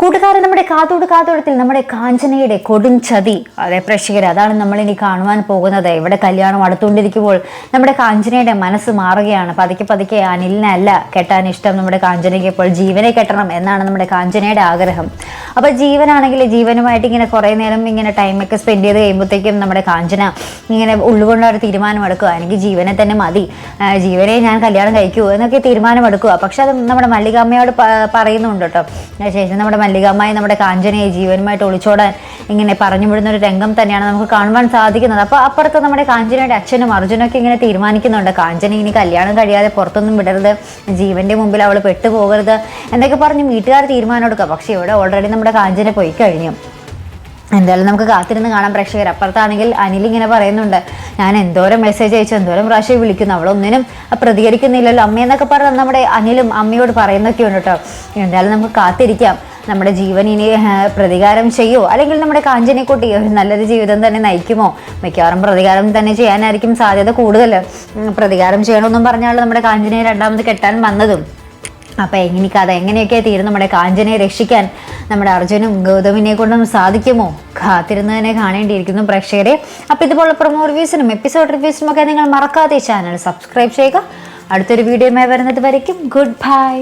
കൂട്ടുകാരൻ നമ്മുടെ കാതോട് കാതോടത്തിൽ നമ്മുടെ കാഞ്ചനയുടെ കൊടും ചതി. അതെ പ്രേക്ഷകർ അതാണ് നമ്മൾ ഇനി കാണുവാൻ പോകുന്നത്. ഇവിടെ കല്യാണം അടുത്തുകൊണ്ടിരിക്കുമ്പോൾ നമ്മുടെ കാഞ്ചനയുടെ മനസ്സ് മാറുകയാണ്. പതുക്കെ പതുക്കെ അനിലിനല്ല കെട്ടാൻ ഇഷ്ടം നമ്മുടെ കാഞ്ചനയ്ക്ക് ഇപ്പോൾ ജീവനെ കെട്ടണം എന്നാണ് നമ്മുടെ കാഞ്ചനയുടെ ആഗ്രഹം. അപ്പോൾ ജീവനാണെങ്കിൽ ജീവനുമായിട്ട് ഇങ്ങനെ കുറേ നേരം ഇങ്ങനെ ടൈമൊക്കെ സ്പെൻഡ് ചെയ്ത് കഴിയുമ്പോഴത്തേക്കും നമ്മുടെ കാഞ്ചന ഇങ്ങനെ ഉള്ളുകൊണ്ട് ഒരു തീരുമാനം എടുക്കുക. എനിക്ക് ജീവനെ തന്നെ മതി. ജീവനെ ഞാൻ കല്യാണം കഴിക്കൂ എന്നൊക്കെ തീരുമാനം എടുക്കുക. പക്ഷെ അത് നമ്മുടെ മല്ലികാമ്മയോട് പറയുന്നുണ്ട് കേട്ടോ. ശേഷം നമ്മുടെ മല്ലികാമ്മയെ നമ്മുടെ കാഞ്ചനയെ ജീവനുമായിട്ട് ഒളിച്ചോടാൻ ഇങ്ങനെ പറഞ്ഞു വിടുന്ന ഒരു രംഗം തന്നെയാണ് നമുക്ക് കാണുവാൻ സാധിക്കുന്നത്. അപ്പോൾ അപ്പുറത്ത് നമ്മുടെ കാഞ്ചനയുടെ അച്ഛനും അർജുനൊക്കെ ഇങ്ങനെ തീരുമാനിക്കുന്നുണ്ട്. കാഞ്ചന ഇനി കല്യാണം കഴിയാതെ പുറത്തൊന്നും വിടരുത്. ജീവന്റെ മുമ്പിൽ അവൾ പെട്ടുപോകരുത് എന്നൊക്കെ പറഞ്ഞ് വീട്ടുകാർ തീരുമാനം എടുക്കുക പക്ഷെ ഇവിടെ ഓൾറെഡി നമ്മുടെ കാഞ്ചന പോയി കഴിഞ്ഞു. എന്തായാലും നമുക്ക് കാത്തിരുന്ന് കാണാം പ്രേക്ഷകർ. അപ്പുറത്താണെങ്കിൽ അനിൽ ഇങ്ങനെ പറയുന്നുണ്ട്. ഞാൻ എന്തോരം മെസ്സേജ് അയച്ചു എന്തോരം പ്രാവശ്യം വിളിക്കുന്നു. അവളൊന്നിനും പ്രതികരിക്കുന്നില്ലല്ലോ. അമ്മയെന്നൊക്കെ പറഞ്ഞ് നമ്മുടെ അനിലും അമ്മയോട് പറയുന്നൊക്കെ ഉണ്ട് കേട്ടോ. എന്തായാലും നമുക്ക് കാത്തിരിക്കാം. നമ്മുടെ ജീവൻ ഇനി പ്രതികാരം ചെയ്യോ? അല്ലെങ്കിൽ നമ്മുടെ കാഞ്ചനക്കുട്ടി ഒരു നല്ലൊരു ജീവിതം തന്നെ നയിക്കുമോ? മിക്കവാറും പ്രതികാരം തന്നെ ചെയ്യാനായിരിക്കും സാധ്യത കൂടുതൽ. പ്രതികാരം ചെയ്യണമെന്നും പറഞ്ഞാൽ നമ്മുടെ കാഞ്ചനയെ രണ്ടാമത് കെട്ടാൻ വന്നതും. അപ്പോൾ എങ്ങനെയൊക്കെ അത് എങ്ങനെയൊക്കെ തീരും നമ്മുടെ കാഞ്ചനയെ രക്ഷിക്കാൻ നമ്മുടെ അർജുനും ഗൗതമിനെ കൊണ്ടും സാധിക്കുമോ? കാത്തിരുന്നതിനെ കാണേണ്ടിയിരിക്കുന്നു പ്രേക്ഷകരെ. അപ്പോൾ ഇതുപോലുള്ള പ്രൊമോ റിവ്യൂസിനും എപ്പിസോഡ് റിവ്യൂസിനും ഒക്കെ നിങ്ങൾ മറക്കാതെ ചാനൽ സബ്സ്ക്രൈബ് ചെയ്യുക. അടുത്തൊരു വീഡിയോയുമായി വരുന്നത് വരയ്ക്കും. Good bye